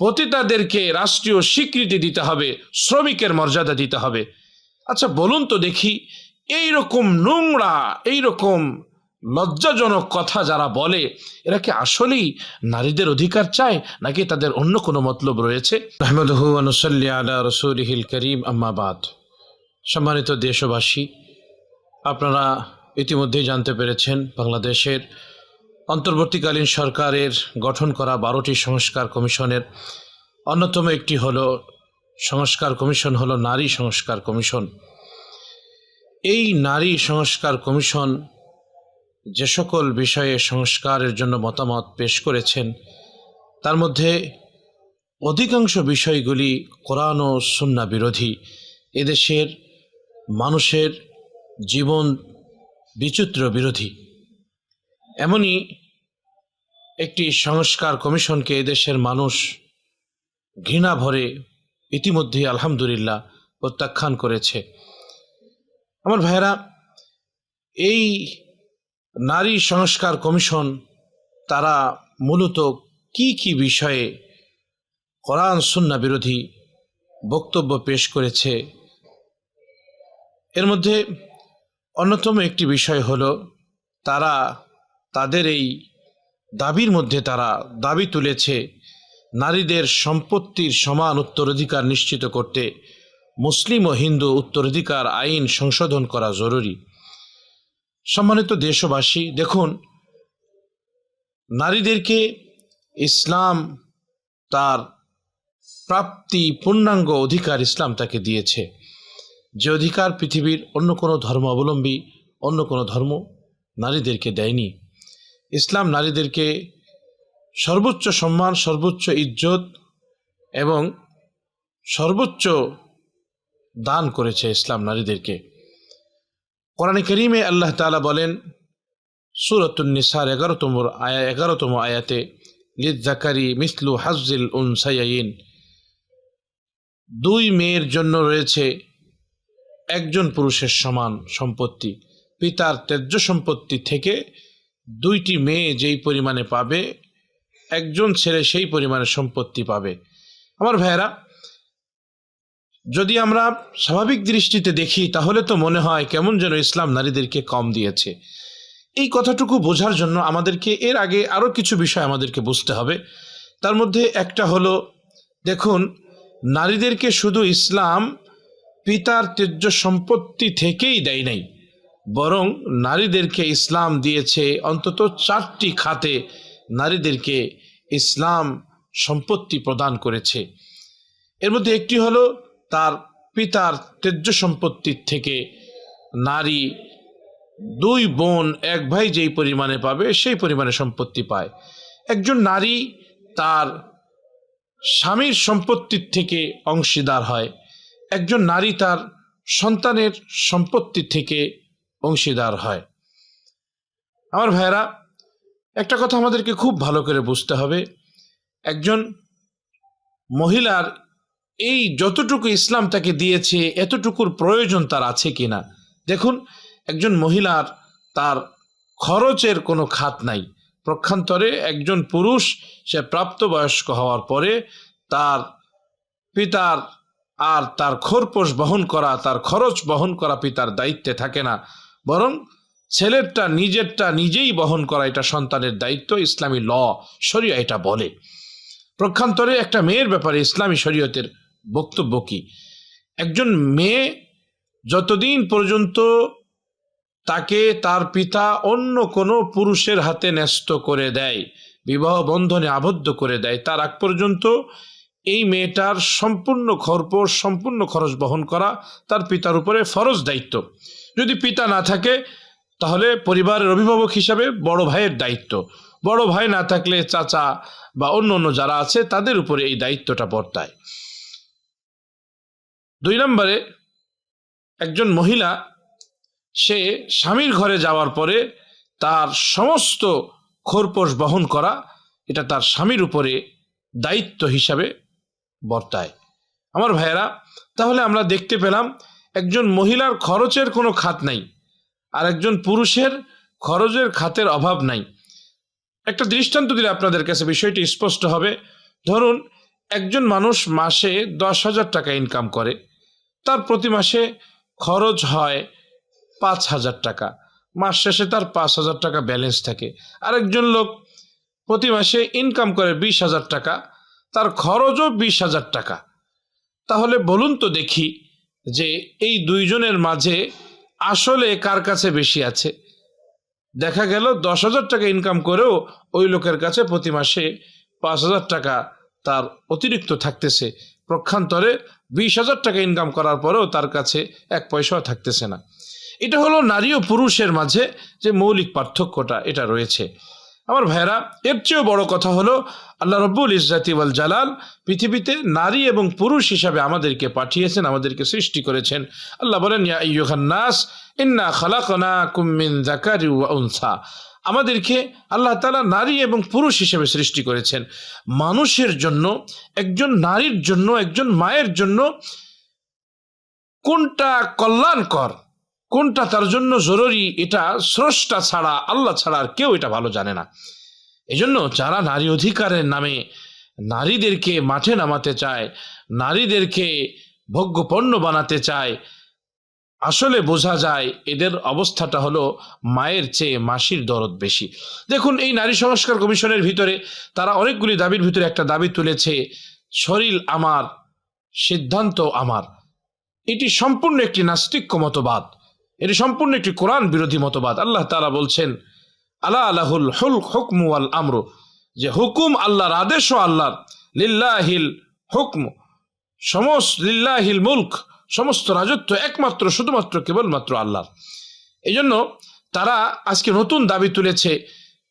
পতিতাদেরকে রাষ্ট্রীয় স্বীকৃতি দিতে হবে, শ্রমিকের মর্যাদা দিতে হবে। আচ্ছা বলুন তো দেখি এই রকম নোংরা এই রকম লজ্জাজনক কথা যারা বলে, এরা কি আসলেই নারীদের অধিকার চায়, নাকি তাদের অন্য কোনো মতলব রয়েছে? রসুলহিল করিম আম্মাবাদ সম্মানিত দেশবাসী, আপনারা ইতিমধ্যেই জানতে পেরেছেন, বাংলাদেশের অন্তর্বর্তীকালীন সরকারের গঠন করা বারোটি সংস্কার কমিশনের অন্যতম একটি হলো সংস্কার কমিশন হলো নারী সংস্কার কমিশন। এই নারী সংস্কার কমিশন যে সকল বিষয়ে সংস্কারের জন্য মতামত পেশ করেছেন, তার মধ্যে অধিকাংশ বিষয়গুলি কোরআন ও সুন্না বিরোধী। এদেশের মানুষের জীবন বিচিত্র বিরোধী। এমনই একটি সংস্কার কমিশনকে এদেশের মানুষ ঘৃণা ভরে ইতিমধ্যেই আলহামদুলিল্লাহ প্রত্যাখ্যান করেছে। আমার ভাইয়েরা, এই নারী সংস্কার কমিশন তারা মূলত কি কি বিষয়ে কোরআন সুন্না বিরোধী বক্তব্য পেশ করেছে? এর মধ্যে অন্যতম একটি বিষয় হলো, তারা তাদের এই দাবির মধ্যে তারা দাবি তুলেছে নারীদের সম্পত্তির সমান উত্তরাধিকার নিশ্চিত করতে মুসলিম ও হিন্দু উত্তরাধিকার আইন সংশোধন করা জরুরি। সম্মানিত দেশবাসী, দেখুন, নারীদেরকে ইসলাম তার প্রাপ্তি, পূর্ণাঙ্গ অধিকার ইসলাম তাকে দিয়েছে। যে অধিকার পৃথিবীর অন্য কোনো ধর্মাবলম্বী, অন্য কোনো ধর্ম নারীদেরকে দেয়নি। ইসলাম নারীদেরকে সর্বোচ্চ সম্মান, সর্বোচ্চ ইজ্জত এবং সর্বোচ্চ দান করেছে ইসলাম নারীদেরকে। কোরআন করিমে আল্লাহ তালা বলেন সুরতুন্নিসার এগারোতম আয়া, এগারোতম আয়াতে লিদ জাকারি মিসলু হাজিল উন সাইয়াইন দুই মেয়ের জন্য রয়েছে একজন পুরুষের সমান সম্পত্তি, পিতার ত্যায্য সম্পত্তি থেকে দুইটি মেয়ে যেই পরিমাণে পাবে, একজন ছেলে সেই পরিমাণে সম্পত্তি পাবে। আমার ভাইয়েরা, যদি আমরা স্বাভাবিক দৃষ্টিতে দেখি, তাহলে তো মনে হয় কেমন যেন ইসলাম নারীদেরকে কম দিয়েছে। এই কথাটুকু বোঝার জন্য আমাদেরকে, এর আগে আরও কিছু বিষয় আমাদেরকে বুঝতে হবে। তার মধ্যে একটা হলো, দেখুন, নারীদেরকে শুধু ইসলাম পিতার ত্যায্য সম্পত্তি থেকেই দেয় নাই। বরং নারীদেরকে ইসলাম দিয়েছে অন্তত চারটি খাতে নারীদেরকে ইসলাম সম্পত্তি প্রদান করেছে। এর মধ্যে একটি হলো তার পিতার ত্যায্য সম্পত্তির থেকে নারী দুই বোন, এক ভাই যেই পরিমাণে পাবে সেই পরিমাণে সম্পত্তি পায়। একজন নারী তার স্বামীর সম্পত্তির থেকে অংশীদার হয়। একজন নারী তার সন্তানের সম্পত্তি থেকে অংশীদার হয়। আমার ভাইয়েরা, একটা কথা আমাদেরকে খুব ভালো করে বুঝতে হবে। একজন মহিলার এই যতটুকু ইসলাম তাকে দিয়েছে, এতটুকুর প্রয়োজন তার আছে কিনা? দেখুন, একজন মহিলার তার খরচের কোনো খাত নাই। প্রক্ষান্তরে একজন পুরুষ, সে প্রাপ্তবয়স্ক হওয়ার পরে তার পিতার আর তার খোরপোষ বহন করা, তার খরচ বহন করা পিতার দায়িত্বে থাকে না। বরং ছেলেরটা নিজেরটা নিজেই বহন করা এটা সন্তানের দায়িত্ব, ইসলামী ল, শরিয়া এটা বলে। প্রক্ষান্তরে একটা মেয়ের ব্যাপারে ইসলামী শরীয়তের বক্তব্য কি? একজন মেয়ে যতদিন পর্যন্ত তাকে তার পিতা অন্য কোনো পুরুষের হাতে ন্যস্ত করে দেয়, বিবাহ বন্ধনে আবদ্ধ করে দেয়, তার আগ পর্যন্ত এই মেয়েটার সম্পূর্ণ খরপোষ সম্পূর্ণ খরচ বহন করা তার পিতার উপরে ফরজ দায়িত্ব। যদি পিতা না থাকে, তাহলে পরিবারের অভিভাবক হিসাবে বড় ভাইয়ের দায়িত্ব। বড় ভাই না থাকলে চাচা বা অন্য অন্য যারা আছে, তাদের উপরে এই দায়িত্বটা বর্তায়। দুই নম্বরে, একজন মহিলা, সে স্বামীর ঘরে যাওয়ার পরে তার সমস্ত খোরপোষ বহন করা, এটা তার স্বামীর উপরে দায়িত্ব হিসাবে বর্তায় আমার ভাইয়েরা, তাহলে আমরা দেখতে পেলাম একজন মহিলার খরচের কোনো খাত নাই আর একজন পুরুষের খরচের খাতের অভাব নাই। একটা দৃষ্টান্ত দিলে আপনাদের কাছে বিষয়টি স্পষ্ট হবে। ধরুন, একজন মানুষ মাসে দশ হাজার টাকা ইনকাম করে। তার প্রতি মাসে খরচ হয় পাঁচ হাজার টাকা। মাস শেষে তার পাঁচ হাজার টাকা ব্যালেন্স থাকে। আরেকজন লোক প্রতি মাসে ইনকাম করে বিশ হাজার টাকা। তার খরচও বিশ হাজার টাকা। তাহলে বলুন তো দেখি যে এই দুইজনের মাঝে আসলে কার কাছে বেশি আছে? দেখা গেল দশ হাজার টাকা ইনকাম করেও ওই লোকের কাছে প্রতি মাসে পাঁচ হাজার টাকা তার অতিরিক্ত থাকতেছে। প্রক্ষান্তরে বিশ হাজার টাকা ইনকাম করার পরেও তার কাছে এক পয়সাও থাকতেছে না। এটা হলো নারী ও পুরুষের মাঝে যে মৌলিক পার্থক্যটা, এটা রয়েছে। আমার ভাইরা এর চেয়েও বড় কথা হলো, আল্লাহ রব্বুল ইজাতি ওয়াল জালাল পৃথিবীতে নারী এবং পুরুষ হিসাবে আমাদেরকে পাঠিয়েছেন, আমাদেরকে সৃষ্টি করেছেন। আল্লাহ বলেন, ইয়া ইন্না খালাকনাকুম মিন যাকারি ওয়া উনসা। আমাদেরকে আল্লাহ তাআলা নারী এবং পুরুষ হিসেবে সৃষ্টি করেছেন। মানুষের জন্য, একজন নারীর জন্য, একজন মায়ের জন্য কোনটা কল্যাণকর? কোনটা তার জন্য জরুরি, এটা স্রষ্টা ছাড়া, আল্লাহ ছাড়া আর কেউ এটা ভালো জানে না। এজন্য যারা নারী অধিকারের নামে নারীদেরকে মাঠে নামাতে চায়, নারীদেরকে ভোগ্যপণ্য বানাতে চায়, আসলে বোঝা যায় এদের অবস্থাটা হলো মায়ের চেয়ে মাসির দরদ বেশি। দেখুন, এই নারী সংস্কার কমিশনের ভিতরে তারা অনেকগুলি দাবির ভিতরে একটা দাবি তুলেছে, শরীর আমার, সিদ্ধান্ত আমার। এটি সম্পূর্ণ একটি নাস্তিক্য মতবাদ এটি সম্পূর্ণ একটি কোরআন বিরোধী মতবাদ। আল্লাহ তারা বলছেন আল্লাহ আলাহুল হুল হুকমু আল আমরু যে হুকুম আল্লাহর আদেশও আল্লাহর লিল্লাহিল হুকম। সমস্ত লিল্লাহিল মুলক, সমস্ত রাজত্ব একমাত্র, শুধুমাত্র কেবলমাত্র আল্লাহর। এই জন্য তারা আজকে নতুন দাবি তুলেছে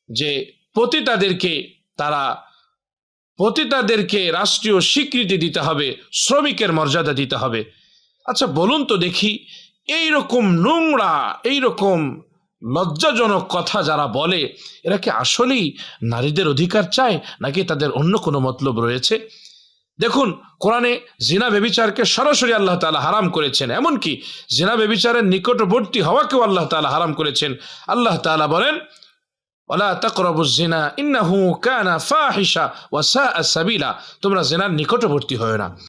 যে পতিতাদেরকে তারা, পতিতাদেরকে রাষ্ট্রীয় স্বীকৃতি দিতে হবে, শ্রমিকের মর্যাদা দিতে হবে। আচ্ছা বলুন তো দেখি এই রকম নোংরা এই রকম লজ্জাজনক কথা যারা বলে, এরা কি আসলেই নারীদের অধিকার চায়, নাকি তাদের অন্য কোনো মতলব রয়েছে? দেখুন, কোরআনে জিনা বেবিচারকে সরাসরি আল্লাহ তালা হারাম করেছেন। এমনকি জিনা বেবিচারের নিকটবর্তী হওয়াকেও আল্লাহ তালা হারাম করেছেন। আল্লাহ তালা বলেন ওলা তাকরবু জিনা ইন্নাহু কানা ফাহিশা ওয়া সাআ সাবিলা। তোমরা জেনার নিকটবর্তী হয় না।